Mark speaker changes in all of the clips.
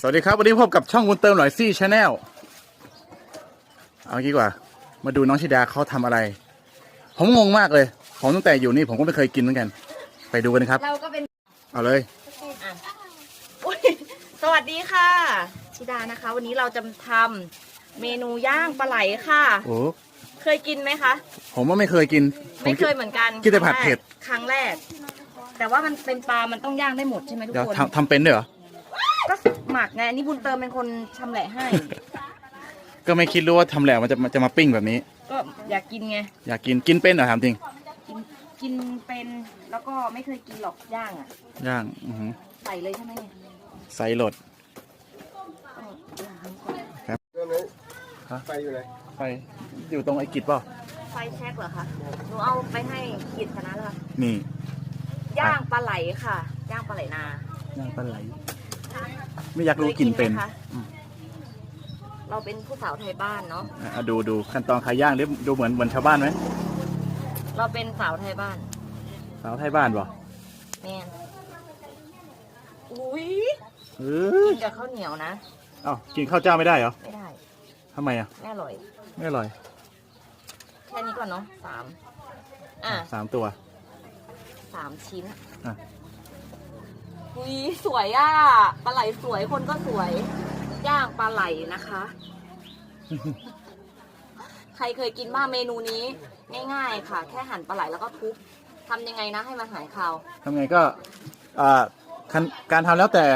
Speaker 1: สวัสดีครับ วันนี้พบกับช่องบุญเติมหน่อยซี่ชาแนลเอางี้ดีกว่า มาดูน้องชิดาเขาทำอะไร ผมงงมากเลย ผมตั้งแต่อยู่นี่ผมก็ไม่เคยกินเหมือนกัน ไปดูกันครับ
Speaker 2: เราก็เป็น
Speaker 1: เอาเลย
Speaker 2: อะอุ๊ยสวัสดีค่ะ ชิดานะคะ วันนี้เราจะทำเมนูย่างปลาไหลค่ะ
Speaker 1: โอ้
Speaker 2: เคยกินไหมคะ
Speaker 1: ผมว่าไม่เคยกินผ
Speaker 2: ไม่
Speaker 1: ม
Speaker 2: เคยเหมือนกัน
Speaker 1: กินแต่ผัดเผ็ด
Speaker 2: ครั้งแรก แต่ว่ามันเป็นปลา มันต้องย่างได้หมดใช่ไหมทุก
Speaker 1: เดี๋ยว
Speaker 2: คน
Speaker 1: ทำทำเป็นด้วยเหรอ
Speaker 2: ก็ หมักไงอันนี่บุญเติมเป็นคนชำแหละให้
Speaker 1: ก็ไม่คิดรู้ว่าทำแหลกมันจะมันจะมาปิ้งแบบนี้
Speaker 2: ก็อยากกินไง
Speaker 1: อยากกินกินเป็นเหรอถามจริง
Speaker 2: กินกินเป็นแล้วก็ไม่เคยกินหรอกย่างอะ
Speaker 1: ย่างอือหือ
Speaker 2: ใส่เลยใช่ไหมเนี่ย
Speaker 1: ไซส์โหลด
Speaker 2: ต้องย่างให้ก่อน
Speaker 3: เรื่องนี้
Speaker 1: ฮะ
Speaker 3: ไปอยู่ไหน
Speaker 1: ไปอยู่ตรงไอ้กิจเปล่า
Speaker 2: ไฟแช็กเหรอคะหนูเอาไปให้กินคณะแล้วค่ะ
Speaker 1: นี่
Speaker 2: ย่างปลาไหลค่ะ ย่างปลาไหลนา
Speaker 1: ย่างปลาไหล ไม่อยากรู้กินเป็น
Speaker 2: คยไหมคะ
Speaker 1: อืม
Speaker 2: เราเป็นผู้สาวไทยบ้านเนาะ
Speaker 1: อะดูดูขั้นตอนขายย่างดิดูเหมือนเหมือนชาวบ้านไหม
Speaker 2: เราเป็นสาวไทยบ้าน
Speaker 1: สาวไทยบ้านป่ะ
Speaker 2: แม่นอุ้ย
Speaker 1: เออ
Speaker 2: กินกับข้าวเหนียวนะ
Speaker 1: เอ้ากินข้าวเจ้าไม่ได้เหรอ
Speaker 2: ไม่ได้
Speaker 1: ทำไมอะ
Speaker 2: ไม่อร่อย
Speaker 1: ไม่อร่อย
Speaker 2: แค่นี้ก่อนเนาะสามอะ
Speaker 1: สามตัว
Speaker 2: สามชิ้น
Speaker 1: อะ
Speaker 2: อุ้ ยสวยอะปลาไหลสวยคนก็สวย ย่างปลาไหลนะคะ ใครเคยกินบ้างเมนูนี้ ง่ายๆค่ะ แค่หั่นปลาไหลแล้วก็ทุบทำยังไงนะให้มันหายคาว
Speaker 1: ทำไงก็อ่าคันการทำแล้วแต่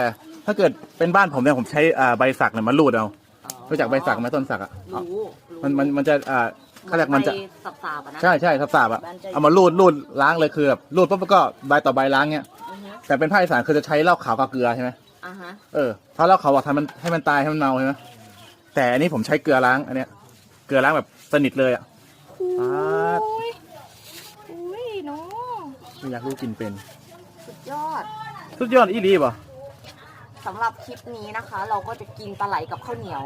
Speaker 1: ถ้าเกิดเป็นบ้านผมเนี่ยผมใช้อ่าใบสักเนี่ยมาลูดเอารู้จักใบสักไหมต้นสักอะ
Speaker 2: รู้รู้
Speaker 1: มันมันมันจะอ่าเขาเรียกมันจะ
Speaker 2: ใบสับๆอะนะ
Speaker 1: ใช่ใช่สับสาบๆอะ
Speaker 2: มันจะ
Speaker 1: เอามาลูดลูดล้างเลยคือแบบลูดปุ๊บแล้วก็ใบต่อใบล้างเนี่ย
Speaker 2: อือฮะ
Speaker 1: แต่เป็นภาคอีสานคือจะใช้เหล้าขาวกับเกลือใช่ไหม
Speaker 2: อ่าฮะ
Speaker 1: เออเพราะเหล้าขาวบอกทำมันให้มันตายให้มันเมาใช่ไหมแต่อันนี้ผมใช้เกลือล้างอันเนี้ย เกลือล้างแบบสนิทเลยอะอ่า
Speaker 2: อุ้ยอุ้ยเนาะ
Speaker 1: ไม่อยากรู้กินเป็น
Speaker 2: สุดยอด
Speaker 1: สุดยอดอีรีป่ะ
Speaker 2: สำหรับคลิปนี้นะคะ เราก็จะกินปลาไหลกับข้าวเหนียว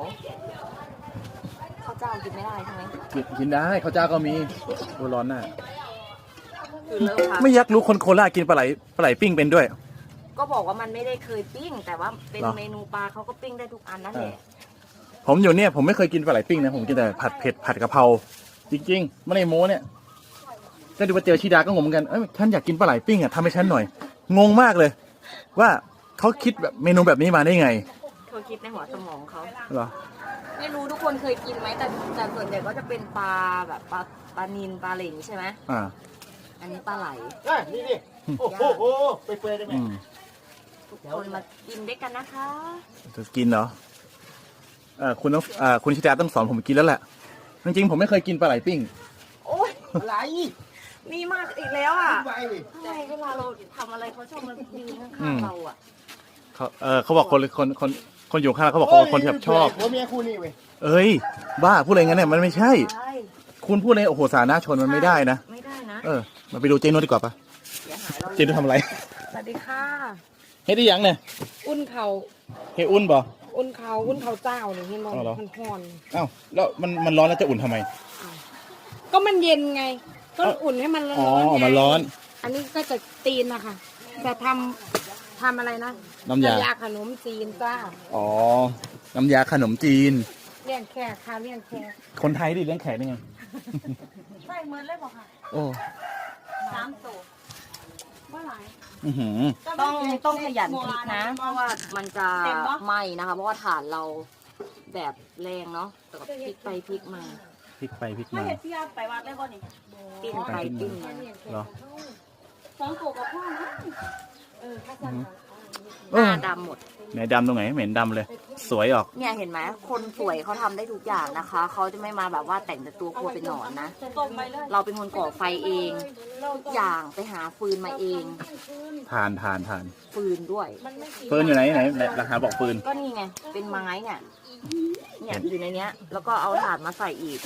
Speaker 2: ข้าวเจ้ากินไม่ได้ใช่ไหม
Speaker 1: กินกินได้ข้าวเจ้าก็มีโอ้ร้อนน่ะ
Speaker 2: คือเลิกค่ะ
Speaker 1: ไม่อยากรู้คนโคราชกินปลาไหลปลาไหลปิ้งเป็นด้วย
Speaker 2: ก็บอกว่ามันไม่ได้เคยปิ้ง แต่ว่าเป็น
Speaker 1: เหรอ
Speaker 2: เมนูปลาเขาก็ปิ้งได้ทุกอันนั่นแหละ
Speaker 1: ผมอยู่เนี่ยผมไม่เคยกินปลาไหลปิ้งนะผมกินแต่ผัดเผ็ดผัดกะเพราจริงๆไม่ได้โม้เนี่ยก็ดูว่าเจอชีดาก็งงเหมือนกันเอ้ยฉันอยากกินปลาไหลปิ้งอะทำให้ฉันหน่อย งงมากเลย ว่าเขาคิดแบบเมนูแบบนี้มาได้ไง
Speaker 2: เขาคิดในหัวสมองเขา
Speaker 1: เหรอ
Speaker 2: ไม่รู้ทุกคนเคยกินไหมแต่แต่ส่วนใหญ่ก็จะเป็นปลาแบบปลาปลานิลปลาเหลงใช่ไหม
Speaker 1: อ่า
Speaker 2: อันนี้ปลาไหล
Speaker 3: อะนี่ดิโอ้โหโอ้โหไปเปรย์ได้ไหม
Speaker 1: อืม
Speaker 2: ทุกคนมากินด้วยกันนะคะ
Speaker 1: จะกินเหรอเออคุณต้องเออคุณชิดาต้องสอนผมกินแล้วแหละจริงๆผมไม่เคยกินปลาไหลปิ้ง
Speaker 2: โอ้ย
Speaker 3: อะไร
Speaker 2: มีมากอีกแล้วอะ
Speaker 3: ไป
Speaker 2: ทำไมเวลาเราทำอะไรเขาชอบมายืน
Speaker 1: อื
Speaker 2: ข้าง
Speaker 1: ม
Speaker 2: ๆเราอะ
Speaker 1: เขาเออเขาบอกคนคนคนคนอยู่ข้างเขาบอกคนคนที่แบบชอบ
Speaker 3: ผัวเมียคู่นี่เว้ย
Speaker 1: เอ้ย บ้าพูดอะไรงั้นเนี่ยมันไม่ใช่
Speaker 2: ใช่
Speaker 1: คุณพูดในโอ้โหสาธารณชนมันไม่ได้นะ
Speaker 2: ไม่ได้นะ
Speaker 1: เออมาไปดูเจนุสดีกว่าปะ
Speaker 2: เสียหายเรา
Speaker 1: เจนุสทำอะไร
Speaker 2: สวัสดีค่ะ
Speaker 1: เฮ็ดได้ยังเนี่ย
Speaker 4: อุ่นเขา
Speaker 1: เฮ็ดอุ่นบ่
Speaker 4: อุ่นเขาอุ่นเขาเจ้านี่เห็นบอก
Speaker 1: อ๋อเหรอ
Speaker 4: มันห่อน
Speaker 1: เอ้าแล้วมันมันร้อนแล้วจะอุ่นทำไม
Speaker 4: ก็มันเย็นไง ก็
Speaker 1: เอ้า
Speaker 4: อุ่นให้มันร้
Speaker 1: อ๋อ
Speaker 4: อนๆไง
Speaker 1: มันร้อน
Speaker 4: อันนี้ก็จะตีนนะคะจะทำทำอะไรนะ
Speaker 1: น้ำยา
Speaker 4: ขนมจีนจ้า
Speaker 1: อ๋อน้ำยาขนมจีน
Speaker 4: เลี้ยงแขกค่ะเลี้ยงแขก
Speaker 1: คนไทยดิเลี้ยงแขกได้ไง
Speaker 4: ใช่เหมือนเลยบอกค่ะ
Speaker 1: โอ้
Speaker 2: สามตัว
Speaker 4: ว่าหลาย
Speaker 1: อือหือ
Speaker 2: ต้องต้องขยันพลิกนะ เพราะว่ามันจะไหม้นะคะ เพราะว่าฐานเราแบบแรงเนาะแต่ก็พลิกไปพลิกมา
Speaker 1: พลิกไปพลิกมา
Speaker 4: เห็ดพี่อาไปวัดเลยบ่นี่
Speaker 2: ปิ้งไปปิ้งมา
Speaker 1: เหรอ
Speaker 4: สองตัวกับพ่อนะเออข้าสั่ง
Speaker 2: หน้าดำหมด
Speaker 1: ไหนดำตรงไหนไม่เห็นดำเลย สวยออก
Speaker 2: เนี่ยเห็นไหมคนสวยเขาทำได้ทุกอย่างนะคะ เขาจะไม่มาแบบว่าแต่งแต่ตัวกลัวเป็นหนอนนะ
Speaker 4: ต้มไปเลย
Speaker 2: เราเป็นคนก่อไฟเองทุกอย่างไปหาฟืนมาเอง
Speaker 1: ทานทานทาน
Speaker 2: ฟืนด้วย
Speaker 1: ปืนอยู่ไหนไหนไหนราคาบอกปืน
Speaker 2: ก็นี่ไง เป็นไม้เนี่ยเนี่ยอยู่ในเนี้ย แล้วก็เอาถ่านมาใส่อีก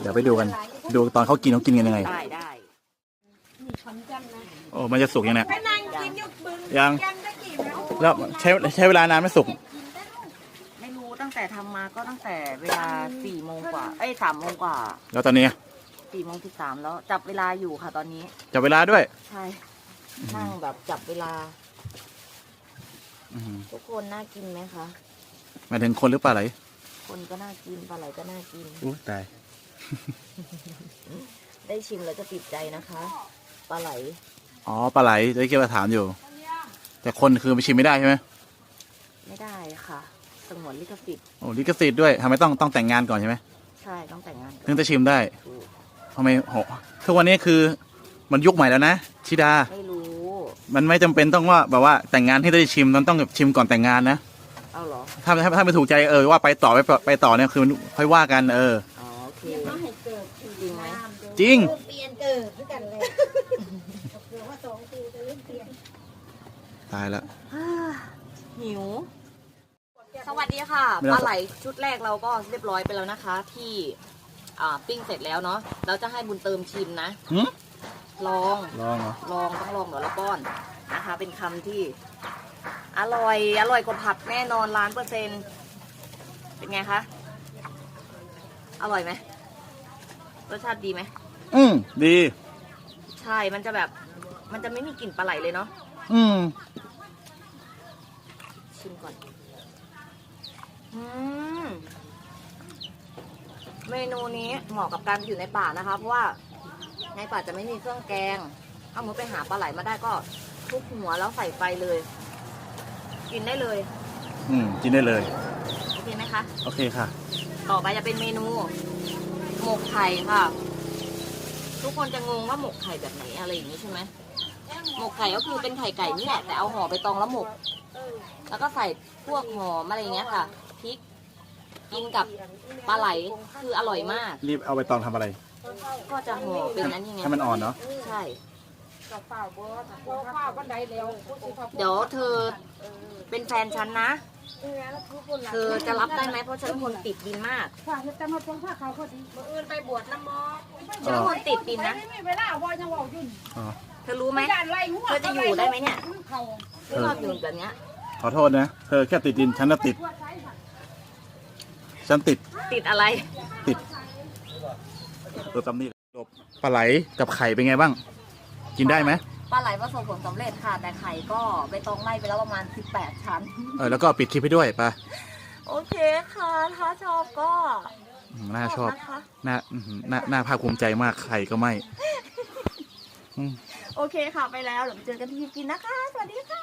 Speaker 1: เดี๋ยวไปดูกัน ดูตอนเขากินเขากินกันยังไง
Speaker 2: ได้ได้
Speaker 1: โอ้มันจะสุกยังเนี่ย
Speaker 4: นั่งกินอยู่บึง
Speaker 1: ยัง
Speaker 4: กันได้กี่แล้ว
Speaker 1: แล้วใช้ใช้เวลานานไหมสุก
Speaker 2: ไม่รู้ตั้งแต่ทำมาก็ตั้งแต่เวลาสี่โมงกว่า เอ้ยสามโมงกว่า
Speaker 1: แล้วตอนนี้
Speaker 2: สี่โมงสิบสามแล้วจับเวลาอยู่ค่ะตอนนี้
Speaker 1: จับเวลาด้วย
Speaker 2: ใช่นั่งแบบจับเวลา
Speaker 1: อืม
Speaker 2: ทุกคนน่ากินไหมคะ
Speaker 1: หมายถึงคนหรือปลาไหล
Speaker 2: คนก็น่ากินปลาไหลก็น่ากิน
Speaker 1: อู้ตาย
Speaker 2: ได้ชิมแล้วจะติดใจนะคะ ปลาไหล
Speaker 1: อ๋อปลาไหลได้เกี่ยวกับถามอยู่ แต่คนคือไปชิมไม่ได้ใช่ไหม
Speaker 2: ไม่ได้ค่ะ สงวนลิขสิทธิ์
Speaker 1: โอ้ลิขสิทธิ์ด้วยทำไมต้องต้องแต่งงานก่อนใช่ไหม
Speaker 2: ใช่ต้องแต่งงาน
Speaker 1: ถึงจะชิมได้
Speaker 2: ถูก
Speaker 1: ทำไมโหทุกวันนี้คือมันยุคใหม่แล้วนะชิดา
Speaker 2: ไม่รู้
Speaker 1: มันไม่จำเป็นต้องว่าแบบว่าแต่งงานให้ได้ชิมมันต้องชิมก่อนแต่งงานนะ
Speaker 2: เอาเหรอ
Speaker 1: ถ้าถ้าถ้าไม่ถูกใจเออว่าไปต่อไปไปต่อเนี่ยคือมันค่อยว่ากันเออ
Speaker 2: อ๋อโอเคจริงไหม
Speaker 1: จริง
Speaker 4: เปลี่ยนเกิดด้วยกันเลยเผื่อว่าสองปีจะเล่นเปลี่ยน
Speaker 1: ตายแล้ว
Speaker 2: อ่าหิว สวัสดีค่ะ
Speaker 1: ไม่
Speaker 2: ป
Speaker 1: ต้อง
Speaker 2: ลาไหลชุดแรกเราก็เรียบร้อยไปแล้วนะคะ ที่อ่าปิ้งเสร็จแล้วเนาะเราจะให้บุญเติมชิมนะ
Speaker 1: หืม
Speaker 2: ลอง
Speaker 1: ลองเหรอ
Speaker 2: ลองต้องลองเดี๋ยวละป้อนนะคะ เป็นคำที่ อร่อยอร่อยกว่าผัดแน่นอนล้านเปอร์เซ็นต์เป็นไงคะ อร่อยไหมรสชาติดีไหม
Speaker 1: อืมดี
Speaker 2: ใช่ มันจะแบบ มันจะไม่มีกลิ่นปลาไหลเลยเนาะ
Speaker 1: อืม
Speaker 2: ชิมก่อน อืม เมนูนี้เหมาะกับการอยู่ในป่านะคะ เพราะว่าในป่าจะไม่มีเครื่องแกง ถ้ามุดไปหาปลาไหลมาได้ก็ทุบหัวแล้วใส่ไฟเลย กินได้เลย
Speaker 1: อืม กินได้เลย
Speaker 2: โอเคไหมคะ
Speaker 1: โอเคค่ะ
Speaker 2: ต่อไปจะเป็นเมนู หมกไข่ค่ะ ทุกคนจะงงว่าหมกไข่แบบไหนอะไรอย่างนี้ใช่ไหมหมกไข่ก็คือเป็นไข่ไก่นี่แหละแต่เอาห่อไปตองแล้วหมก แล้วก็ใส่พวกหอมอะไรอย่างเงี้ยค่ะพริกกินกับปลาไหลคืออร่อยมาก
Speaker 1: รีบเอาไปตองทำอะไร
Speaker 2: ก็จะห่อเป็นนั้นยังไง
Speaker 1: ให้มันอ่อนเนาะ
Speaker 2: ใช่
Speaker 4: กับเปล่าบ่พอข้าวบันไดแล้วผู้สิเขา
Speaker 2: เดี๋ยวเธอเป็นแฟนฉันนะ เธอจะรับได้ไหมเพราะฉันเป็นคนติดดินมาก
Speaker 4: ฝากจะจะมาปงผ้าเขาเขาดีมื่ออื่นไปบวชน้ำมอ
Speaker 2: ฉันเป็นคนติดดินนะ
Speaker 4: ไม่มีเวลาบ่ยังเว่าอยู่
Speaker 1: อ๋อ
Speaker 2: เธอรู้ไหม
Speaker 4: การไล่หัว
Speaker 2: เธอจะอยู่ได้ไหมเนี่ย
Speaker 4: เขา
Speaker 2: ที่ชอบอยู่แบบเนี้ย
Speaker 1: ขอโทษนะ เธอแค่ติดดิน ฉันน่ะติด ฉันติด
Speaker 2: ติดอะไร
Speaker 1: ติดเออตำนี่จบปลาไหลกับไข่เป็นไงบ้าง กินได้ไหม
Speaker 2: ปลาไหลประสบผลสำเร็จค่ะ แต่ไข่ก็ไปตองไล่ไปแล้วประมาณ 18 ชั้น
Speaker 1: เออ แล้วก็ปิดคลิปให้ด้วยไป
Speaker 2: โอเคค่ะ ถ้าชอบก็
Speaker 1: อืมน่าชอบ
Speaker 2: นะคะ
Speaker 1: น่าอื้อหือน่า น่าภาคภูมิใจมาก ไข่ก็ไม่
Speaker 2: โอเคค่ะ ไปแล้วเดี๋ยวไปเจอกันที่กินนะคะ สวัสดีค่ะ